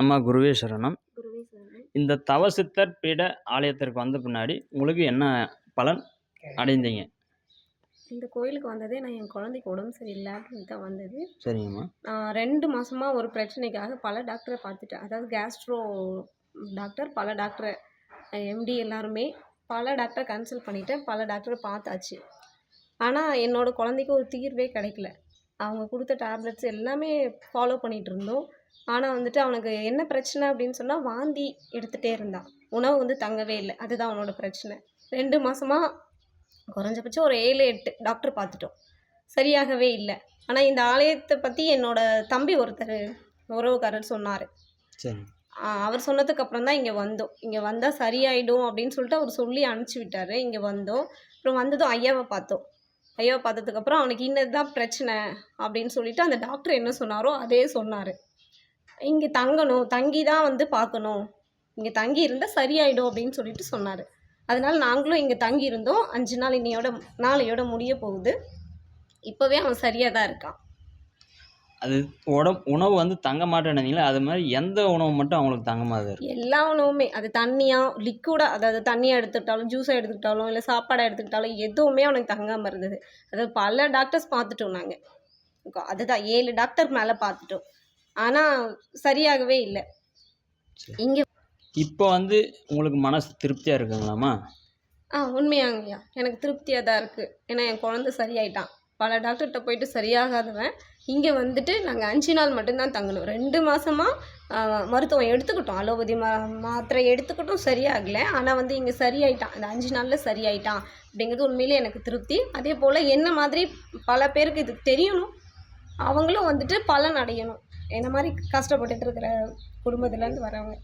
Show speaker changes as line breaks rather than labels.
அம்மா குருவே சரணம். இந்த தவசித்தர் பீட ஆலயத்திற்கு வந்த பின்னாடி உங்களுக்கு என்ன பலன் அடைந்தீங்க?
இந்த கோயிலுக்கு வந்ததே நான் என் குழந்தைக்கு உடம்பு சரியில்லை அப்படின்னு தான் வந்தது.
சரிங்கம்மா.
நான் ரெண்டு மாசமாக ஒரு பிரச்சனைக்காக பல டாக்டரை பார்த்துட்டேன். அதாவது கேஸ்ட்ரோ டாக்டர் பல டாக்டரை எம்டி எல்லாருமே பல டாக்டரை கன்சல்ட் பண்ணிட்டேன் பல டாக்டரை பார்த்தாச்சு. ஆனால் என்னோட குழந்தைக்கு ஒரு தீர்வே கிடைக்கல. அவங்க கொடுத்த டேப்லெட்ஸ் எல்லாமே ஃபாலோ பண்ணிகிட்டு இருந்தோம். ஆனால் வந்துட்டு அவனுக்கு என்ன பிரச்சனை அப்படின்னு சொன்னால் வாந்தி எடுத்துகிட்டே இருந்தான். உணவு வந்து தங்கவே இல்லை. அதுதான் அவனோட பிரச்சனை. ரெண்டு மாதமாக குறைஞ்சபட்சம் ஒரு ஏழு எட்டு டாக்டர் பார்த்துட்டோம். சரியாகவே இல்லை. ஆனால் இந்த ஆலயத்தை பற்றி என்னோட தம்பி ஒருத்தர் உறவுக்காரர் சொன்னார்.
சரி.
அவர் சொன்னதுக்கு அப்புறம் தான் இங்கே வந்தோம். இங்கே வந்தால் சரியாயிடும் அப்படின்னு சொல்லிட்டு அவர் சொல்லி அனுப்பிச்சி விட்டாரு. இங்கே வந்தோம். அப்புறம் வந்ததும் ஐயாவை பார்த்தோம். ஐயாவை பார்த்ததுக்கப்புறம் அவனுக்கு இன்னது தான் பிரச்சனை அப்படின்னு சொல்லிட்டு அந்த டாக்டர் என்ன சொன்னாரோ அதே சொன்னார். இங்கே தங்கணும் தங்கி தான் வந்து பார்க்கணும். இங்கே தங்கி இருந்தால் சரியாயிடும் அப்படின்னு சொல்லிட்டு சொன்னார். அதனால நாங்களும் இங்கே தங்கி இருந்தோம் அஞ்சு நாள் இன்னையோட நாளையோட முடிய போகுது. இப்போவே அவன் சரியாக தான் இருக்கான்.
அது உடம் உணவு வந்து தங்க மாட்டேன்னீங்களா? அது மாதிரி எந்த உணவு மட்டும் அவங்களுக்கு தங்க மாதிரி
எல்லா உணவுமே. அது தண்ணியாக லிக்விடாக அதாவது தண்ணியாக எடுத்துக்கிட்டாலும் ஜூஸாக எடுத்துக்கிட்டாலும் இல்லை சாப்பாடாக எடுத்துக்கிட்டாலும் எதுவுமே அவனுக்கு தங்காமல் இருந்தது. அதாவது பல டாக்டர்ஸ் பார்த்துட்டோம் நாங்கள் அதுதான் ஏழு டாக்டர் மேலே பார்த்துட்டோம். ஆனால் சரியாகவே இல்லை. இங்கே
இப்போ வந்து உங்களுக்கு மனசு திருப்தியாக இருக்குங்களாம்மா
ஆ உண்மையாங்கய்யா எனக்கு திருப்தியாக தான் இருக்குது ஏன்னா என் குழந்தை சரியாயிட்டான். பல டாக்டர்கிட்ட போயிட்டு சரியாகாதவன். இங்கே வந்துட்டு நாங்கள் அஞ்சு நாள் மட்டும்தான் தங்கணும் ரெண்டு மாதமாக மருத்துவம் எடுத்துக்கிட்டோம். அலோபதி மா மாத்திரை எடுத்துக்கிட்டும். சரியாகலை. ஆனால் வந்து இங்கே சரியாயிட்டான். அந்த அஞ்சு நாளில் சரியாயிட்டான். அப்படிங்கிறது உண்மையிலே எனக்கு திருப்தி. அதே போல் என்ன மாதிரி பல பேருக்கு இது தெரியணும். அவங்களும் வந்துட்டு பலன் அடையணும். என்ன மாதிரி கஷ்டப்பட்டுட்டு இருக்கிற குடும்பத்துலேருந்து வரவங்க.